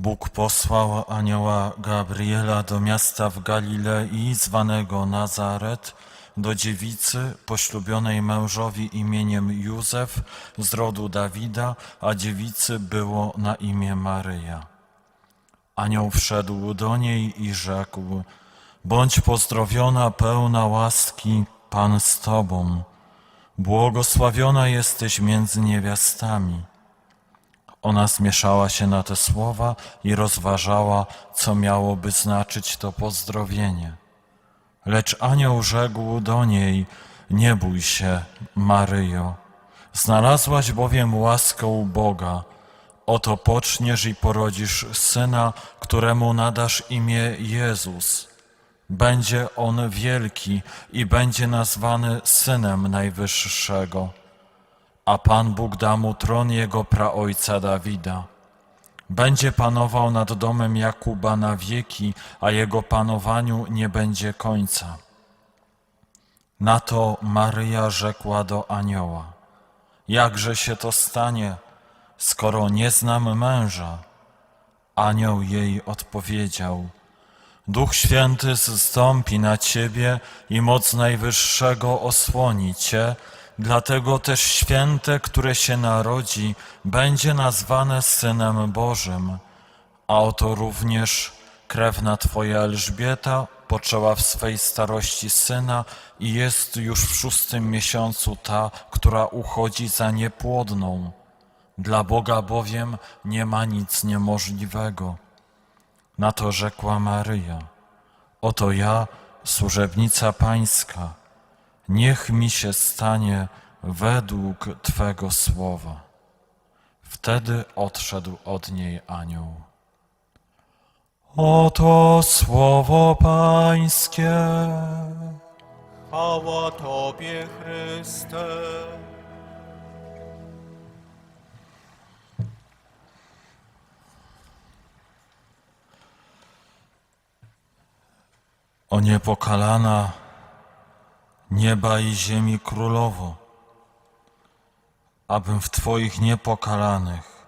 Bóg posłał anioła Gabriela do miasta w Galilei zwanego Nazaret, do dziewicy poślubionej mężowi imieniem Józef z rodu Dawida, a dziewicy było na imię Maryja. Anioł wszedł do niej i rzekł: Bądź pozdrowiona, pełna łaski, Pan z tobą. Błogosławiona jesteś między niewiastami. Ona zmieszała się na te słowa i rozważała, co miałoby znaczyć to pozdrowienie. Lecz anioł rzekł do niej: Nie bój się, Maryjo. Znalazłaś bowiem łaskę u Boga. Oto poczniesz i porodzisz syna, któremu nadasz imię Jezus. Będzie on wielki i będzie nazwany synem Najwyższego a Pan Bóg da mu tron jego praojca Dawida. Będzie panował nad domem Jakuba na wieki, a jego panowaniu nie będzie końca. Na to Maryja rzekła do anioła: Jakże się to stanie, skoro nie znam męża? Anioł jej odpowiedział: Duch Święty zstąpi na ciebie i moc Najwyższego osłoni cię, dlatego też święte, które się narodzi, będzie nazwane Synem Bożym. A oto również krewna Twoja Elżbieta poczęła w swej starości syna i jest już w szóstym miesiącu ta, która uchodzi za niepłodną. Dla Boga bowiem nie ma nic niemożliwego. Na to rzekła Maryja: Oto ja, służebnica Pańska, niech mi się stanie według Twego słowa. Wtedy odszedł od niej anioł. Oto słowo Pańskie. Chwała Tobie, Chryste. O niepokalana nieba i ziemi królowo, abym w Twoich niepokalanych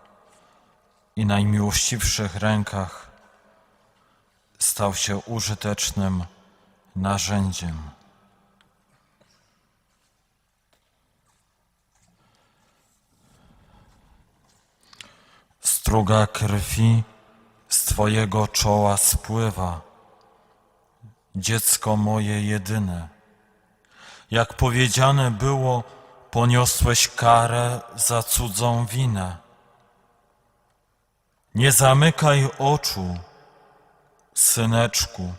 i najmiłościwszych rękach stał się użytecznym narzędziem. Struga krwi z Twojego czoła spływa dziecko moje jedyne. Jak powiedziane było, poniosłeś karę za cudzą winę. Nie zamykaj oczu, syneczku.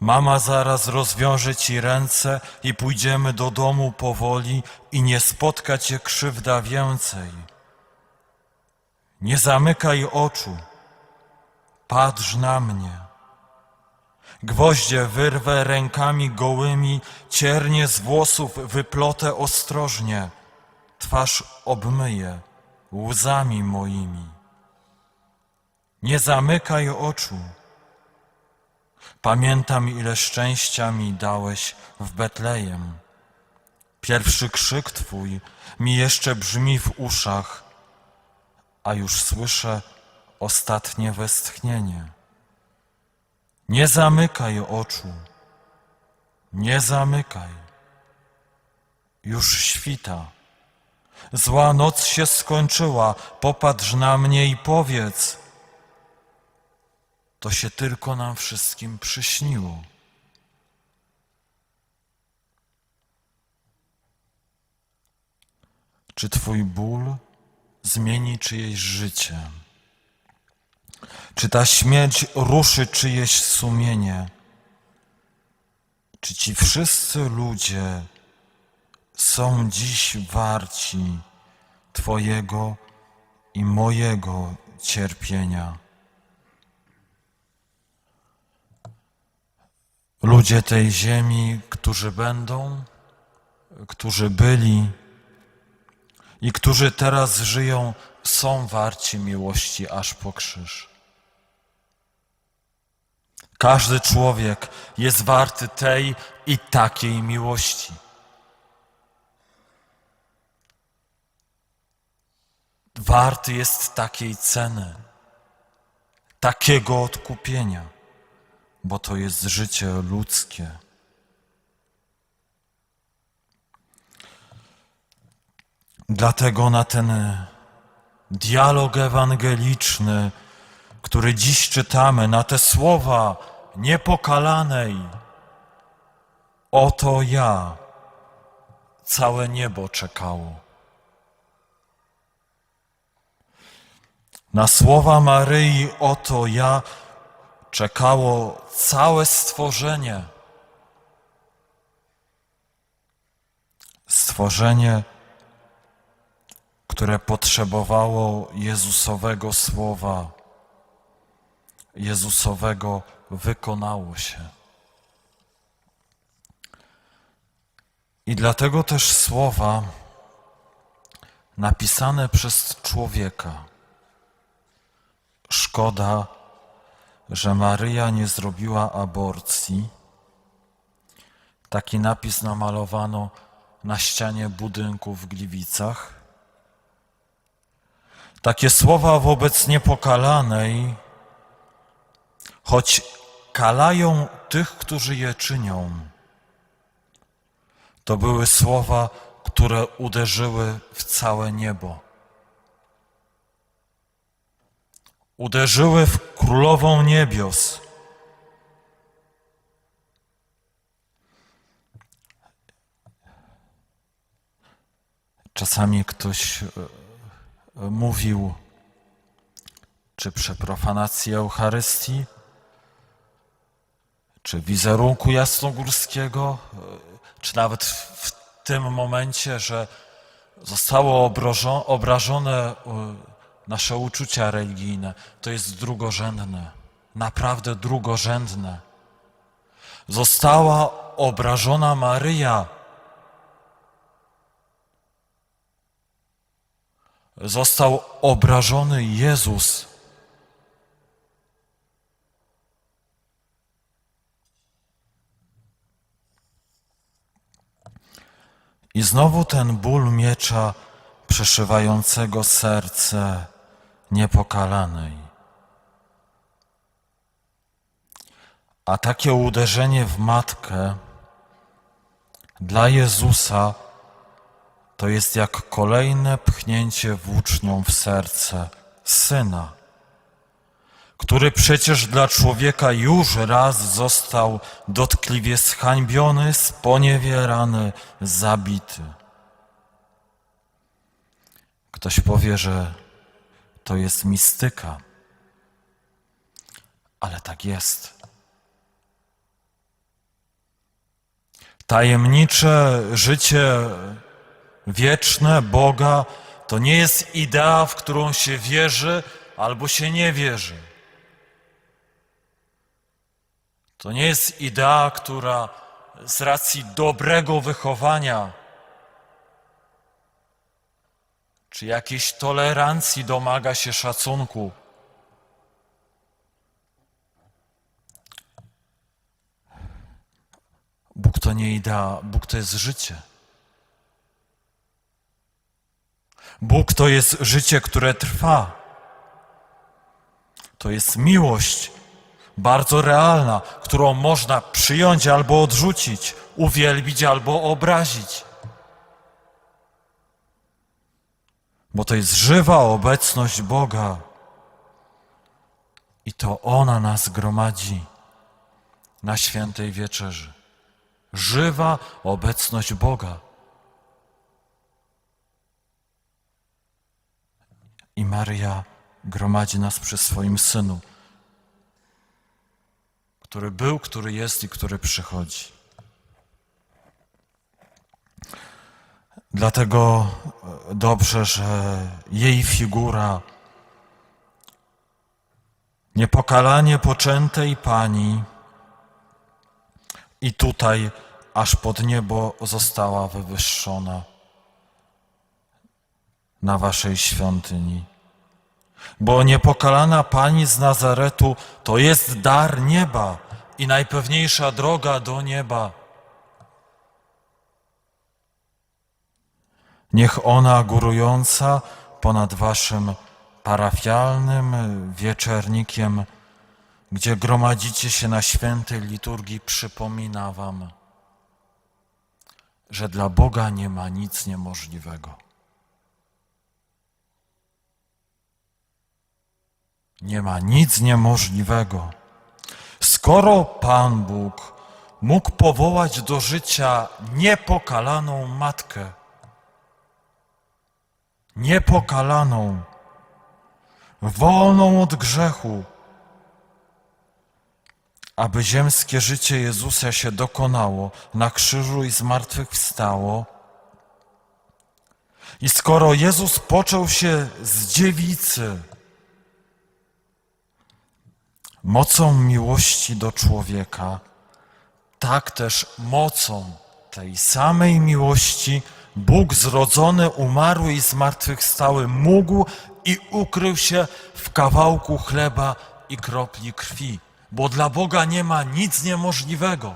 Mama zaraz rozwiąże ci ręce i pójdziemy do domu powoli i nie spotka cię krzywda więcej. Nie zamykaj oczu, patrz na mnie. Gwoździe wyrwę rękami gołymi, ciernie z włosów wyplotę ostrożnie, twarz obmyję łzami moimi. Nie zamykaj oczu. Pamiętam, ile szczęścia mi dałeś w Betlejem. Pierwszy krzyk Twój mi jeszcze brzmi w uszach, a już słyszę ostatnie westchnienie. Nie zamykaj oczu, nie zamykaj. Już świta. Zła noc się skończyła, popatrz na mnie i powiedz. To się tylko nam wszystkim przyśniło. Czy Twój ból zmieni czyjeś życie? Czy ta śmierć ruszy czyjeś sumienie? Czy ci wszyscy ludzie są dziś warci Twojego i mojego cierpienia. Ludzie tej ziemi, którzy będą, którzy byli i którzy teraz żyją, są warci miłości aż po krzyż. Każdy człowiek jest warty tej i takiej miłości. Warty jest takiej ceny, takiego odkupienia, bo to jest życie ludzkie. Dlatego na ten dialog ewangeliczny, który dziś czytamy, na te słowa niepokalanej, oto ja, całe niebo czekało. Na słowa Maryi, oto ja, czekało całe stworzenie. Stworzenie, które potrzebowało Jezusowego słowa, Jezusowego wykonało się. I dlatego też słowa napisane przez człowieka. Szkoda, że Maryja nie zrobiła aborcji. Taki napis namalowano na ścianie budynku w Gliwicach. Takie słowa wobec niepokalanej, choć kalają tych, którzy je czynią, to były słowa, które uderzyły w całe niebo. Uderzyły w królową niebios. Czasami ktoś e, e, mówił, czy przy profanacji Eucharystii, czy wizerunku jasnogórskiego, e, czy nawet w tym momencie, że zostało obrażo- obrażone e, nasze uczucia religijne, to jest drugorzędne, naprawdę drugorzędne. Została obrażona Maryja. Został obrażony Jezus. I znowu ten ból miecza przeszywającego serce niepokalanej. A takie uderzenie w matkę dla Jezusa to jest jak kolejne pchnięcie włócznią w serce syna, który przecież dla człowieka już raz został dotkliwie zhańbiony, sponiewierany, zabity. Ktoś powie, że to jest mistyka, ale tak jest. Tajemnicze życie wieczne Boga to nie jest idea, w którą się wierzy albo się nie wierzy. To nie jest idea, która z racji dobrego wychowania czy jakiejś tolerancji domaga się szacunku. Bóg to nie idea, Bóg to jest życie. Bóg to jest życie, które trwa. To jest miłość bardzo realna, którą można przyjąć albo odrzucić, uwielbić albo obrazić. Bo to jest żywa obecność Boga. I to ona nas gromadzi na świętej wieczerzy. Żywa obecność Boga. I Maria gromadzi nas przy swoim synu, który był, który jest i który przychodzi. Dlatego e, dobrze, że jej figura niepokalanie poczętej Pani i tutaj aż pod niebo została wywyższona na Waszej świątyni. Bo niepokalana Pani z Nazaretu to jest dar nieba i najpewniejsza droga do nieba. Niech ona górująca ponad Waszym parafialnym wieczernikiem, gdzie gromadzicie się na świętej liturgii, przypomina Wam, że dla Boga nie ma nic niemożliwego. Nie ma nic niemożliwego. Skoro Pan Bóg mógł powołać do życia niepokalaną matkę, niepokalaną, wolną od grzechu, aby ziemskie życie Jezusa się dokonało na krzyżu i zmartwychwstało. I skoro Jezus począł się z dziewicy, mocą miłości do człowieka, tak też mocą tej samej miłości Bóg zrodzony, umarły i zmartwychwstały mógł i ukrył się w kawałku chleba i kropli krwi, bo dla Boga nie ma nic niemożliwego.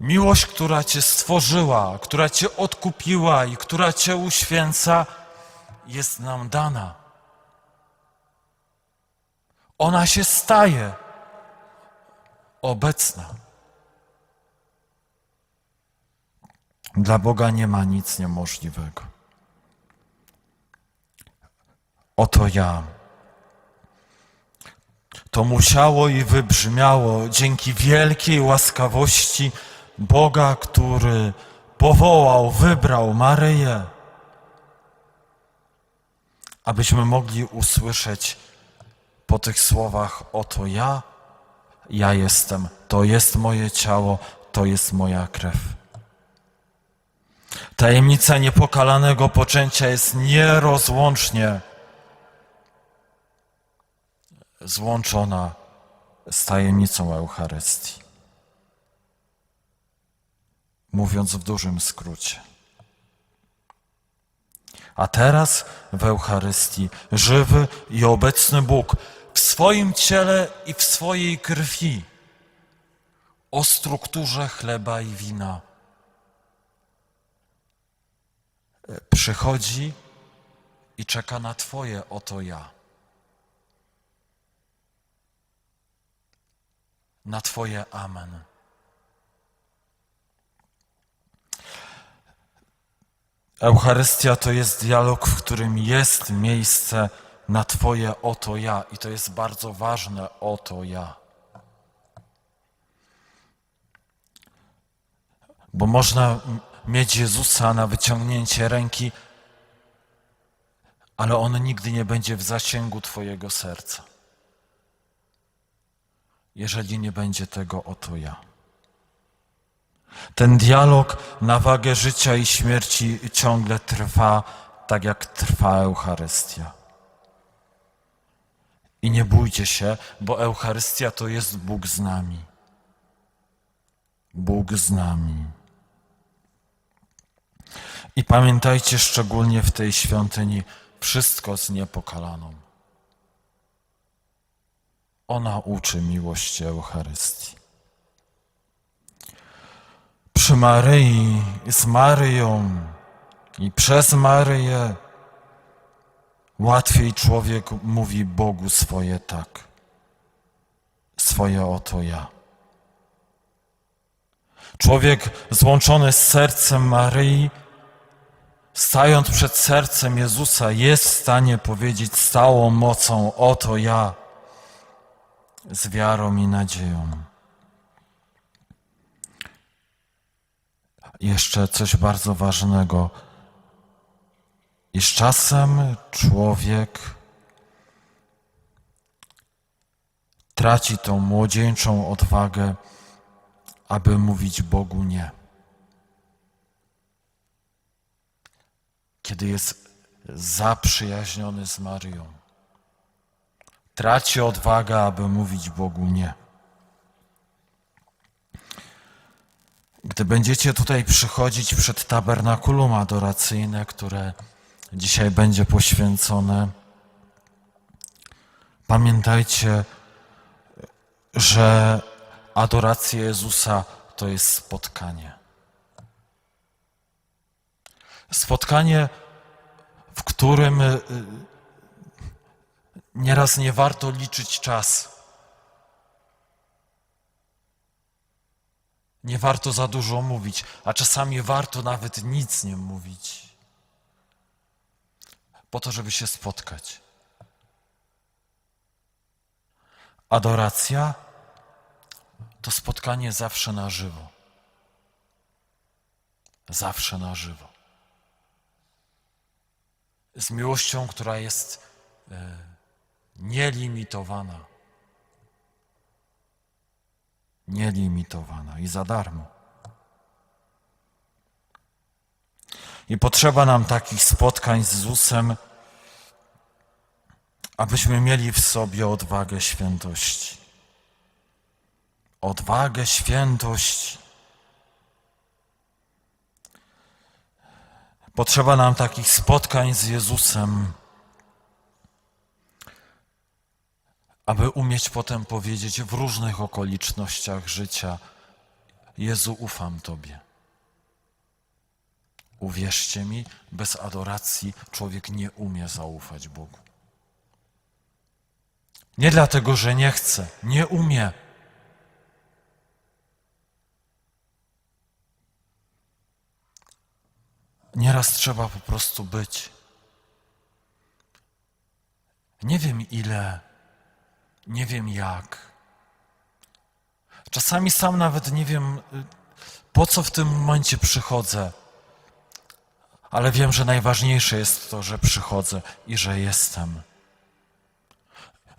Miłość, która Cię stworzyła, która Cię odkupiła i która Cię uświęca, jest nam dana. Ona się staje obecna. Dla Boga nie ma nic niemożliwego. Oto ja. To musiało i wybrzmiało dzięki wielkiej łaskawości Boga, który powołał, wybrał Maryję, abyśmy mogli usłyszeć po tych słowach: Oto ja, ja jestem, to jest moje ciało, to jest moja krew. Tajemnica niepokalanego poczęcia jest nierozłącznie złączona z tajemnicą Eucharystii. Mówiąc w dużym skrócie. A teraz w Eucharystii żywy i obecny Bóg w swoim ciele i w swojej krwi o strukturze chleba i wina przychodzi i czeka na Twoje oto ja. Na Twoje amen. Eucharystia to jest dialog, w którym jest miejsce na Twoje oto ja i to jest bardzo ważne oto ja. Bo można mieć Jezusa na wyciągnięcie ręki, ale On nigdy nie będzie w zasięgu Twojego serca, jeżeli nie będzie tego oto ja. Ten dialog na wagę życia i śmierci ciągle trwa, tak jak trwa Eucharystia. I nie bójcie się, bo Eucharystia to jest Bóg z nami. Bóg z nami. I pamiętajcie szczególnie w tej świątyni wszystko z niepokalaną. Ona uczy miłości Eucharystii. Przy Maryi, z Maryją i przez Maryję łatwiej człowiek mówi Bogu swoje tak, swoje oto ja. Człowiek złączony z sercem Maryi, stając przed sercem Jezusa, jest w stanie powiedzieć z całą mocą: Oto ja, z wiarą i nadzieją. Jeszcze coś bardzo ważnego. Iż czasem człowiek traci tą młodzieńczą odwagę, aby mówić Bogu nie. Kiedy jest zaprzyjaźniony z Marią, traci odwagę, aby mówić Bogu nie. Gdy będziecie tutaj przychodzić przed tabernakulum adoracyjne, które dzisiaj będzie poświęcone, pamiętajcie, że adoracja Jezusa to jest spotkanie. Spotkanie, w którym y, nieraz nie warto liczyć czas. Nie warto za dużo mówić, a czasami warto nawet nic nie mówić, po to, żeby się spotkać. Adoracja to spotkanie zawsze na żywo. Zawsze na żywo. Z miłością, która jest e, nielimitowana. Nielimitowana i za darmo. I potrzeba nam takich spotkań z Jezusem, abyśmy mieli w sobie odwagę świętości. Odwagę świętości. Potrzeba nam takich spotkań z Jezusem, aby umieć potem powiedzieć w różnych okolicznościach życia: Jezu, ufam Tobie. Uwierzcie mi, bez adoracji człowiek nie umie zaufać Bogu. Nie dlatego, że nie chce, nie umie. Nieraz trzeba po prostu być. Nie wiem ile, nie wiem jak. Czasami sam nawet nie wiem, y, po co w tym momencie przychodzę, ale wiem, że najważniejsze jest to, że przychodzę i że jestem.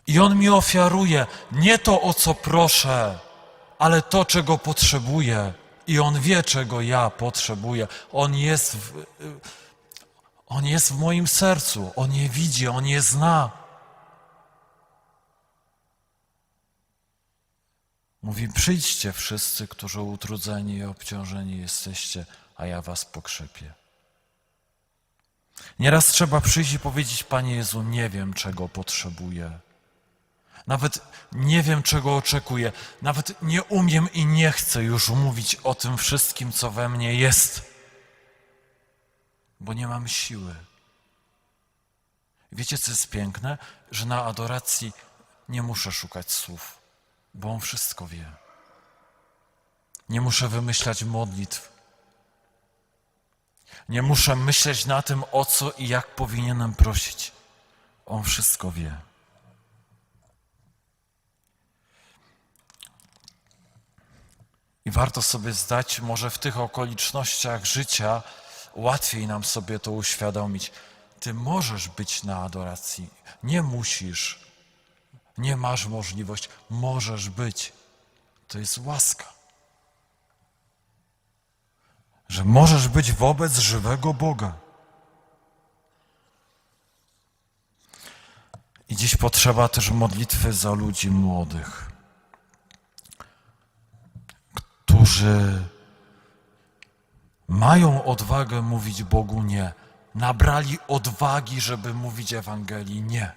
I On mi ofiaruje nie to, o co proszę, ale to, czego potrzebuję. I On wie, czego ja potrzebuję. On jest w, on jest w moim sercu. On je widzi, On je zna. Mówi: Przyjdźcie wszyscy, którzy utrudzeni i obciążeni jesteście, a ja was pokrzepię. Nieraz trzeba przyjść i powiedzieć: Panie Jezu, nie wiem, czego potrzebuję. Nawet nie wiem, czego oczekuję. Nawet nie umiem i nie chcę już mówić o tym wszystkim, co we mnie jest, bo nie mam siły. Wiecie, co jest piękne? Że na adoracji nie muszę szukać słów, bo on wszystko wie. Nie muszę wymyślać modlitw. Nie muszę myśleć na tym, o co i jak powinienem prosić. On wszystko wie. I warto sobie zdać, może w tych okolicznościach życia łatwiej nam sobie to uświadomić. Ty możesz być na adoracji, nie musisz, nie masz możliwości, możesz być. To jest łaska. Że możesz być wobec żywego Boga. I dziś potrzeba też modlitwy za ludzi młodych którzy mają odwagę mówić Bogu nie, nabrali odwagi, żeby mówić Ewangelii nie.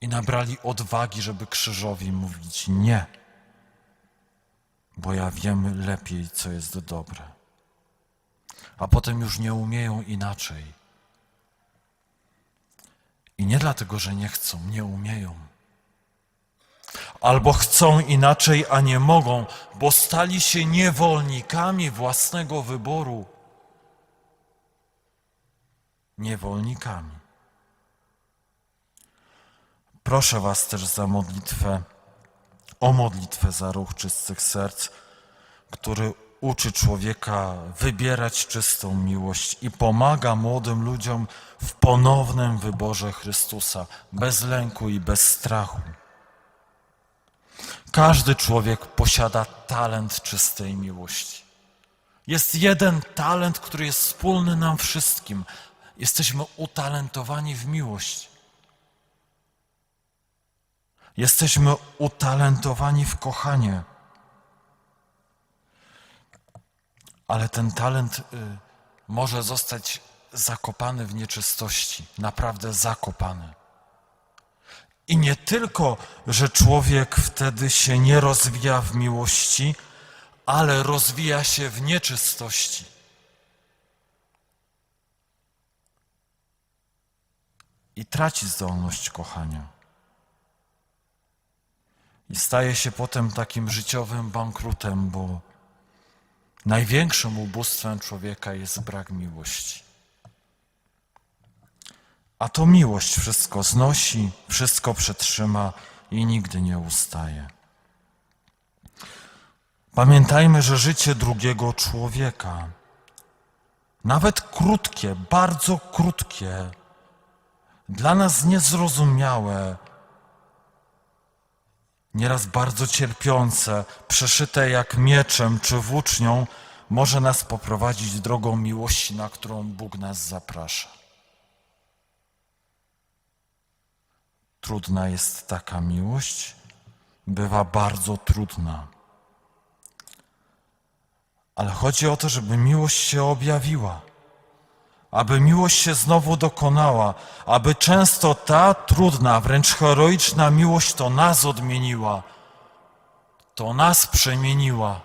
I nabrali odwagi, żeby krzyżowi mówić nie, bo ja wiem lepiej, co jest dobre. A potem już nie umieją inaczej. I nie dlatego, że nie chcą, nie umieją albo chcą inaczej, a nie mogą, bo stali się niewolnikami własnego wyboru. Niewolnikami. Proszę Was też za modlitwę, o modlitwę za ruch czystych serc, który uczy człowieka wybierać czystą miłość i pomaga młodym ludziom w ponownym wyborze Chrystusa, bez lęku i bez strachu. Każdy człowiek posiada talent czystej miłości. Jest jeden talent, który jest wspólny nam wszystkim. Jesteśmy utalentowani w miłość. Jesteśmy utalentowani w kochanie. Ale ten talent y, może zostać zakopany w nieczystości, naprawdę zakopany. I nie tylko, że człowiek wtedy się nie rozwija w miłości, ale rozwija się w nieczystości. I traci zdolność kochania. I staje się potem takim życiowym bankrutem, bo największym ubóstwem człowieka jest brak miłości. A to miłość wszystko znosi, wszystko przetrzyma i nigdy nie ustaje. Pamiętajmy, że życie drugiego człowieka, nawet krótkie, bardzo krótkie, dla nas niezrozumiałe, nieraz bardzo cierpiące, przeszyte jak mieczem czy włócznią, może nas poprowadzić drogą miłości, na którą Bóg nas zaprasza. Trudna jest taka miłość, bywa bardzo trudna. Ale chodzi o to, żeby miłość się objawiła, aby miłość się znowu dokonała, aby często ta trudna, wręcz heroiczna miłość to nas odmieniła, to nas przemieniła,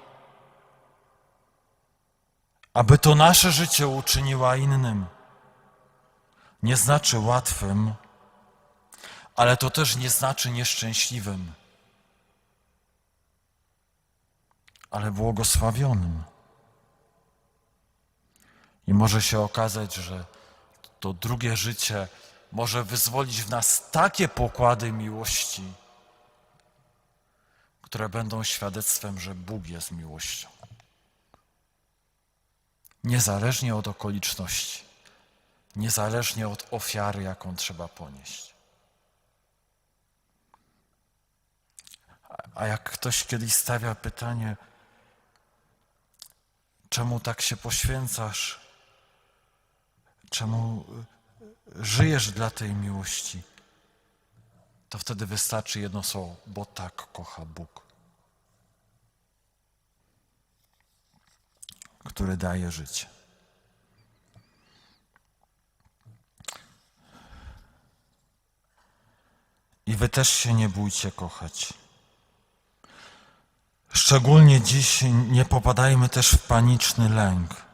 aby to nasze życie uczyniła innym. Nie znaczy łatwym, ale to też nie znaczy nieszczęśliwym, ale błogosławionym. I może się okazać, że to drugie życie może wyzwolić w nas takie pokłady miłości, które będą świadectwem, że Bóg jest miłością. Niezależnie od okoliczności, niezależnie od ofiary, jaką trzeba ponieść. A jak ktoś kiedyś stawia pytanie, czemu tak się poświęcasz, czemu y, żyjesz dla tej miłości, to wtedy wystarczy jedno słowo, bo tak kocha Bóg, który daje życie. I wy też się nie bójcie kochać. Szczególnie dziś nie popadajmy też w paniczny lęk.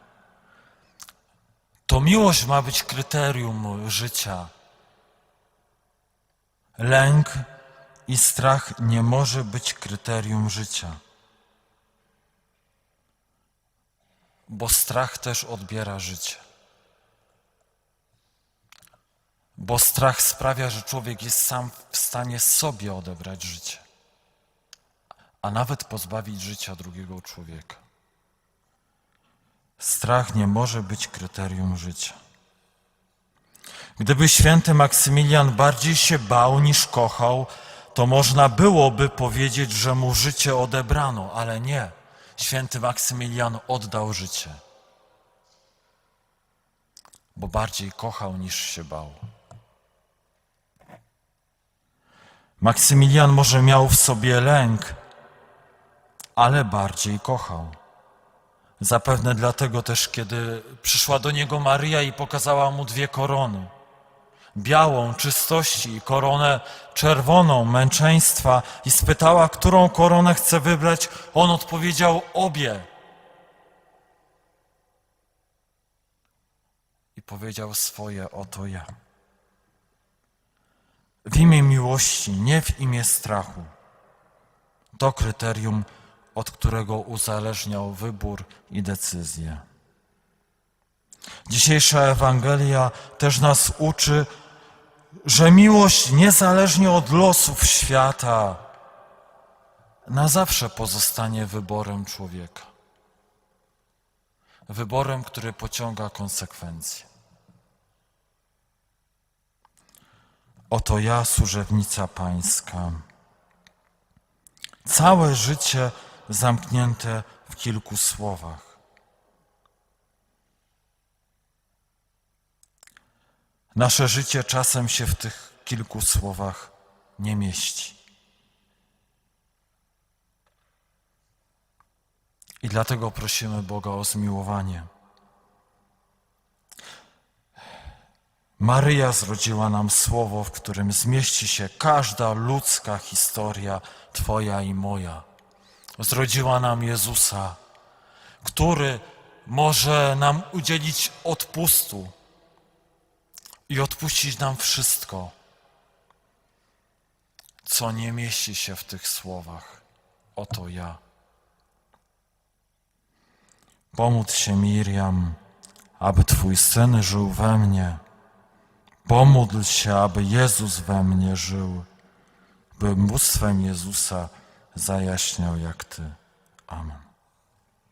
To miłość ma być kryterium życia. Lęk i strach nie może być kryterium życia. Bo strach też odbiera życie. Bo strach sprawia, że człowiek jest sam w stanie sobie odebrać życie a nawet pozbawić życia drugiego człowieka. Strach nie może być kryterium życia. Gdyby święty Maksymilian bardziej się bał niż kochał, to można byłoby powiedzieć, że mu życie odebrano, ale nie. Święty Maksymilian oddał życie, bo bardziej kochał niż się bał. Maksymilian może miał w sobie lęk, ale bardziej kochał. Zapewne dlatego też, kiedy przyszła do niego Maryja i pokazała mu dwie korony. Białą czystości i koronę czerwoną męczeństwa i spytała, którą koronę chce wybrać, on odpowiedział obie. I powiedział swoje, oto ja. W imię miłości, nie w imię strachu. To kryterium od którego uzależniał wybór i decyzję. Dzisiejsza Ewangelia też nas uczy, że miłość niezależnie od losów świata na zawsze pozostanie wyborem człowieka. Wyborem, który pociąga konsekwencje. Oto ja, służebnica Pańska. Całe życie zamknięte w kilku słowach. Nasze życie czasem się w tych kilku słowach nie mieści. I dlatego prosimy Boga o zmiłowanie. Maryja zrodziła nam słowo, w którym zmieści się każda ludzka historia, Twoja i moja. Zrodziła nam Jezusa, który może nam udzielić odpustu i odpuścić nam wszystko, co nie mieści się w tych słowach. Oto ja. Pomódl się, Miriam, aby Twój syn żył we mnie. Pomódl się, aby Jezus we mnie żył, by bóstwem Jezusa zajaśniał jak Ty. Amen.